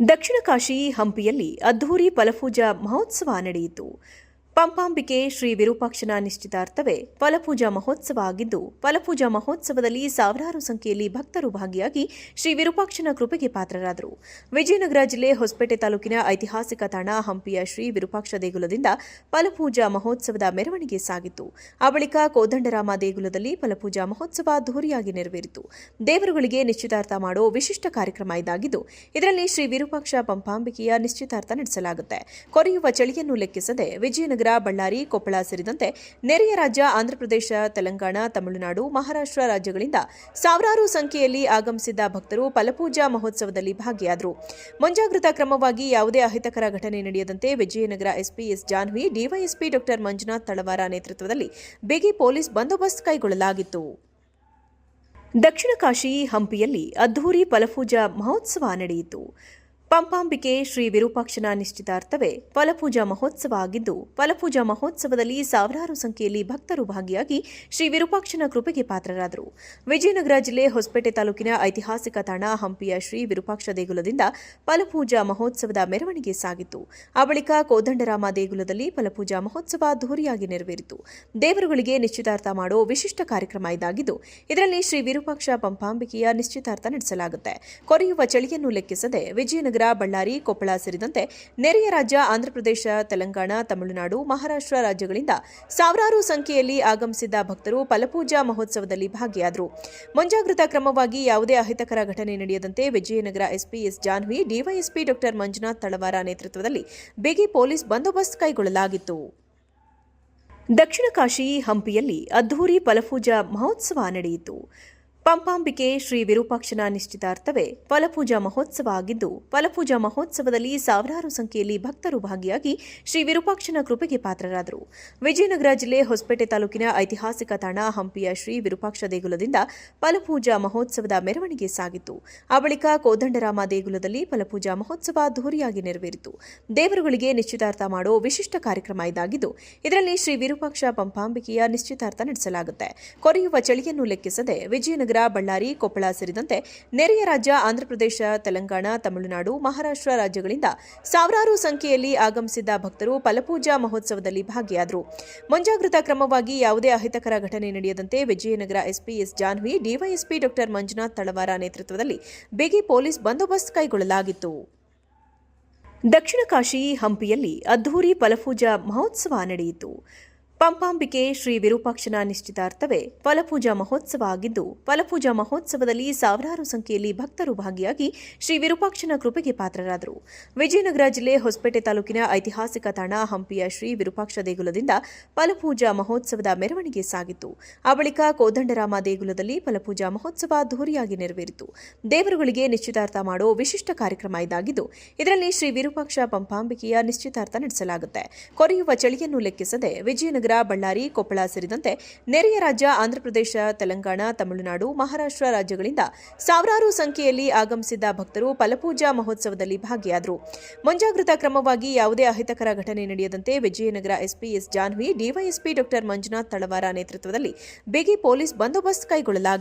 ದಕ್ಷಿಣ ಕಾಶಿ ಹಂಪಿಯಲ್ಲಿ ಅದ್ಧೂರಿ ಫಲಪೂಜಾ ಮಹೋತ್ಸವ ನಡೆಯಿತು. ಪಂಪಾಂಬಿಕೆ ಶ್ರೀ ವಿರೂಪಾಕ್ಷನ ನಿಶ್ಚಿತಾರ್ಥವೇ. ಫಲಪೂಜಾ ಮಹೋತ್ಸವ ಆಗಿದ್ದು, ಫಲಪೂಜಾ ಮಹೋತ್ಸವದಲ್ಲಿ ಸಾವಿರಾರು ಸಂಖ್ಯೆಯಲ್ಲಿ ಭಕ್ತರು ಭಾಗಿಯಾಗಿ ಶ್ರೀ ವಿರೂಪಾಕ್ಷನ ಕೃಪೆಗೆ ಪಾತ್ರರಾದರು. ವಿಜಯನಗರ ಜಿಲ್ಲೆ ಹೊಸಪೇಟೆ ತಾಲೂಕಿನ ಐತಿಹಾಸಿಕ ತಾಣ ಹಂಪಿಯ ಶ್ರೀ ವಿರೂಪಾಕ್ಷ ದೇಗುಲದಿಂದ ಫಲಪೂಜಾ ಮಹೋತ್ಸವದ ಮೆರವಣಿಗೆ ಸಾಗಿತ್ತು. ಆ ಬಳಿಕ ಕೋದಂಡರಾಮ ದೇಗುಲದಲ್ಲಿ ಫಲಪೂಜಾ ಮಹೋತ್ಸವ ಅದ್ದೂರಿಯಾಗಿ ನೆರವೇರಿತು. ದೇವರುಗಳಿಗೆ ನಿಶ್ಚಿತಾರ್ಥ ಮಾಡೋ ವಿಶಿಷ್ಟ ಕಾರ್ಯಕ್ರಮ ಇದಾಗಿದ್ದು, ಇದರಲ್ಲಿ ಶ್ರೀ ವಿರೂಪಾಕ್ಷ ಪಂಪಾಂಬಿಕೆಯ ನಿಶ್ಚಿತಾರ್ಥ ನಡೆಸಲಾಗುತ್ತೆ. ಕೊರೆಯುವ ಚಳಿಯನ್ನು ಲೆಕ್ಕಿಸದೆ ವಿಜಯನಗರ ಬಳ್ಳಾರಿ, ಕೊಪ್ಪಳ ಸೇರಿದಂತೆ ನೆರೆಯ ರಾಜ್ಯ ಆಂಧ್ರಪ್ರದೇಶ ತೆಲಂಗಾಣ, ತಮಿಳುನಾಡು, ಮಹಾರಾಷ್ಟ್ರ ರಾಜ್ಯಗಳಿಂದ ಸಾವಿರಾರು ಸಂಖ್ಯೆಯಲ್ಲಿ ಆಗಮಿಸಿದ್ದ ಭಕ್ತರು ಫಲಪೂಜಾ ಮಹೋತ್ಸವದಲ್ಲಿ ಭಾಗಿಯಾದರು. ಮುಂಜಾಗ್ರತಾ ಕ್ರಮವಾಗಿ ಯಾವುದೇ ಅಹಿತಕರ ಘಟನೆ ನಡೆಯದಂತೆ Vijayanagara SP S Janhvi, DYSP doctor Manjunath Talawar ನೇತೃತ್ವದಲ್ಲಿ ಬಿಗಿ ಪೊಲೀಸ್ ಬಂದೋಬಸ್ತ್ ಕೈಗೊಳ್ಳಲಾಗಿತ್ತು. ದಕ್ಷಿಣ ಕಾಶಿ ಹಂಪಿಯಲ್ಲಿ ಅದ್ಧೂರಿ ಫಲಪೂಜಾ ಮಹೋತ್ಸವ ನಡೆಯಿತು. ಪಂಪಾಂಬಿಕೆ ಶ್ರೀ ವಿರೂಪಾಕ್ಷನ ನಿಶ್ಚಿತಾರ್ಥವೇ. ಫಲಪೂಜಾ ಮಹೋತ್ಸವ ಆಗಿದ್ದು, ಫಲಪೂಜಾ ಮಹೋತ್ಸವದಲ್ಲಿ ಸಾವಿರಾರು ಸಂಖ್ಯೆಯಲ್ಲಿ ಭಕ್ತರು ಭಾಗಿಯಾಗಿ ಶ್ರೀ ವಿರೂಪಾಕ್ಷನ ಕೃಪೆಗೆ ಪಾತ್ರರಾದರು. ವಿಜಯನಗರ ಜಿಲ್ಲೆ ಹೊಸಪೇಟೆ ತಾಲೂಕಿನ ಐತಿಹಾಸಿಕ ತಾಣ ಹಂಪಿಯ ಶ್ರೀ ವಿರೂಪಾಕ್ಷ ದೇಗುಲದಿಂದ ಫಲಪೂಜಾ ಮಹೋತ್ಸವದ ಮೆರವಣಿಗೆ ಸಾಗಿತ್ತು. ಆ ಬಳಿಕ ಕೋದಂಡರಾಮ ದೇಗುಲದಲ್ಲಿ ಫಲಪೂಜಾ ಮಹೋತ್ಸವ ಅದ್ದೂರಿಯಾಗಿ ನೆರವೇರಿತು. ದೇವರುಗಳಿಗೆ ನಿಶ್ಚಿತಾರ್ಥ ಮಾಡೋ ವಿಶಿಷ್ಟ ಕಾರ್ಯಕ್ರಮ ಇದಾಗಿದ್ದು, ಇದರಲ್ಲಿ ಶ್ರೀ ವಿರೂಪಾಕ್ಷ ಪಂಪಾಂಬಿಕೆಯ ನಿಶ್ಚಿತಾರ್ಥ ನಡೆಸಲಾಗುತ್ತೆ. ಕೊರೆಯುವ ಚಳಿಯನ್ನು ಲೆಕ್ಕಿಸದೆ ವಿಜಯನಗರ ಬಳ್ಳಾರಿ, ಕೊಪ್ಪಳ ಸೇರಿದಂತೆ ನೆರೆಯ ರಾಜ್ಯ ಆಂಧ್ರಪ್ರದೇಶ ತೆಲಂಗಾಣ, ತಮಿಳುನಾಡು, ಮಹಾರಾಷ್ಟ್ರ ರಾಜ್ಯಗಳಿಂದ ಸಾವಿರಾರು ಸಂಖ್ಯೆಯಲ್ಲಿ ಆಗಮಿಸಿದ್ದ ಭಕ್ತರು ಫಲಪೂಜಾ ಮಹೋತ್ಸವದಲ್ಲಿ ಭಾಗಿಯಾದರು. ಮುಂಜಾಗ್ರತಾ ಕ್ರಮವಾಗಿ ಯಾವುದೇ ಅಹಿತಕರ ಘಟನೆ ನಡೆಯದಂತೆ Vijayanagara SP S Janhvi, DYSP doctor Manjunath Talawar ನೇತೃತ್ವದಲ್ಲಿ ಬಿಗಿ ಪೊಲೀಸ್ ಬಂದೋಬಸ್ತ್ ಕೈಗೊಳ್ಳಲಾಗಿತ್ತು. ದಕ್ಷಿಣ ಕಾಶಿ ಹಂಪಿಯಲ್ಲಿ ಅದ್ಧೂರಿ ಫಲಪೂಜಾ ಮಹೋತ್ಸವ ನಡೆಯಿತು. ಪಂಪಾಂಬಿಕೆ ಶ್ರೀ ವಿರೂಪಾಕ್ಷನ ನಿಶ್ಚಿತಾರ್ಥವೇ. ಫಲಪೂಜಾ ಮಹೋತ್ಸವ ಆಗಿದ್ದು, ಫಲಪೂಜಾ ಮಹೋತ್ಸವದಲ್ಲಿ ಸಾವಿರಾರು ಸಂಖ್ಯೆಯಲ್ಲಿ ಭಕ್ತರು ಭಾಗಿಯಾಗಿ ಶ್ರೀ ವಿರೂಪಾಕ್ಷನ ಕೃಪೆಗೆ ಪಾತ್ರರಾದರು. ವಿಜಯನಗರ ಜಿಲ್ಲೆ ಹೊಸಪೇಟೆ ತಾಲೂಕಿನ ಐತಿಹಾಸಿಕ ತಾಣ ಹಂಪಿಯ ಶ್ರೀ ವಿರೂಪಾಕ್ಷ ದೇಗುಲದಿಂದ ಫಲಪೂಜಾ ಮಹೋತ್ಸವದ ಮೆರವಣಿಗೆ ಸಾಗಿತ್ತು. ಆ ಬಳಿಕ ಕೋದಂಡರಾಮ ದೇಗುಲದಲ್ಲಿ ಫಲಪೂಜಾ ಮಹೋತ್ಸವ ಅದ್ದೂರಿಯಾಗಿ ನೆರವೇರಿತು. ದೇವರುಗಳಿಗೆ ನಿಶ್ಚಿತಾರ್ಥ ಮಾಡೋ ವಿಶಿಷ್ಟ ಕಾರ್ಯಕ್ರಮ ಇದಾಗಿದ್ದು, ಇದರಲ್ಲಿ ಶ್ರೀ ವಿರೂಪಾಕ್ಷ ಪಂಪಾಂಬಿಕೆಯ ನಿಶ್ಚಿತಾರ್ಥ ನಡೆಸಲಾಗುತ್ತೆ. ಕೊರೆಯುವ ಚಳಿಯನ್ನು ಲೆಕ್ಕಿಸದೆ ವಿಜಯನಗರ ಬಳ್ಳಾರಿ, ಕೊಪ್ಪಳ ಸೇರಿದಂತೆ ನೆರೆಯ ರಾಜ್ಯ ಆಂಧ್ರಪ್ರದೇಶ ತೆಲಂಗಾಣ, ತಮಿಳುನಾಡು, ಮಹಾರಾಷ್ಟ್ರ ರಾಜ್ಯಗಳಿಂದ ಸಾವಿರಾರು ಸಂಖ್ಯೆಯಲ್ಲಿ ಆಗಮಿಸಿದ್ದ ಭಕ್ತರು ಫಲಪೂಜಾ ಮಹೋತ್ಸವದಲ್ಲಿ ಭಾಗಿಯಾದರು. ಮುಂಜಾಗ್ರತಾ ಕ್ರಮವಾಗಿ ಯಾವುದೇ ಅಹಿತಕರ ಘಟನೆ ನಡೆಯದಂತೆ Vijayanagara SP S Janhvi, DYSP doctor Manjunath Talawar ನೇತೃತ್ವದಲ್ಲಿ ಬಿಗಿ ಪೊಲೀಸ್ ಬಂದೋಬಸ್ತ್ ಕೈಗೊಳ್ಳಲಾಗಿತ್ತು. ದಕ್ಷಿಣ ಕಾಶಿ ಹಂಪಿಯಲ್ಲಿ ಅದ್ಧೂರಿ ಫಲಪೂಜಾ ಮಹೋತ್ಸವ ನಡೆಯಿತು. ಪಂಪಾಂಬಿಕೆ ಶ್ರೀ ವಿರೂಪಾಕ್ಷನ ನಿಶ್ಚಿತಾರ್ಥವೇ. ಫಲಪೂಜಾ ಮಹೋತ್ಸವ ಆಗಿದ್ದು, ಫಲಪೂಜಾ ಮಹೋತ್ಸವದಲ್ಲಿ ಸಾವಿರಾರು ಸಂಖ್ಯೆಯಲ್ಲಿ ಭಕ್ತರು ಭಾಗಿಯಾಗಿ ಶ್ರೀ ವಿರೂಪಾಕ್ಷನ ಕೃಪೆಗೆ ಪಾತ್ರರಾದರು. ವಿಜಯನಗರ ಜಿಲ್ಲೆ ಹೊಸಪೇಟೆ ತಾಲೂಕಿನ ಐತಿಹಾಸಿಕ ತಾಣ ಹಂಪಿಯ ಶ್ರೀ ವಿರೂಪಾಕ್ಷ ದೇಗುಲದಿಂದ ಫಲಪೂಜಾ ಮಹೋತ್ಸವದ ಮೆರವಣಿಗೆ ಸಾಗಿತ್ತು. ಆ ಬಳಿಕ ಕೋದಂಡರಾಮ ದೇಗುಲದಲ್ಲಿ ಫಲಪೂಜಾ ಮಹೋತ್ಸವ ಅದ್ದೂರಿಯಾಗಿ ನೆರವೇರಿತು. ದೇವರುಗಳಿಗೆ ನಿಶ್ಚಿತಾರ್ಥ ಮಾಡೋ ವಿಶಿಷ್ಟ ಕಾರ್ಯಕ್ರಮ ಇದಾಗಿದ್ದು, ಇದರಲ್ಲಿ ಶ್ರೀ ವಿರೂಪಾಕ್ಷ ಪಂಪಾಂಬಿಕೆಯ ನಿಶ್ಚಿತಾರ್ಥ ನಡೆಸಲಾಗುತ್ತೆ. ಕೊರೆಯುವ ಚಳಿಯನ್ನು ಲೆಕ್ಕಿಸದೆ ವಿಜಯನಗರ ಬಳ್ಳಾರಿ, ಕೊಪ್ಪಳ ಸೇರಿದಂತೆ ನೆರೆಯ ರಾಜ್ಯ ಆಂಧ್ರಪ್ರದೇಶ ತೆಲಂಗಾಣ, ತಮಿಳುನಾಡು, ಮಹಾರಾಷ್ಟ್ರ ರಾಜ್ಯಗಳಿಂದ ಸಾವಿರಾರು ಸಂಖ್ಯೆಯಲ್ಲಿ ಆಗಮಿಸಿದ್ದ ಭಕ್ತರು ಫಲಪೂಜಾ ಮಹೋತ್ಸವದಲ್ಲಿ ಭಾಗಿಯಾದರು. ಮುಂಜಾಗ್ರತಾ ಕ್ರಮವಾಗಿ ಯಾವುದೇ ಅಹಿತಕರ ಘಟನೆ ನಡೆಯದಂತೆ Vijayanagara SP S Janhvi, DYSP doctor Manjunath Talawar ನೇತೃತ್ವದಲ್ಲಿ ಬಿಗಿ ಪೊಲೀಸ್ ಬಂದೋಬಸ್ತ್ ಕೈಗೊಳ್ಳಲಾಗಿತ್ತು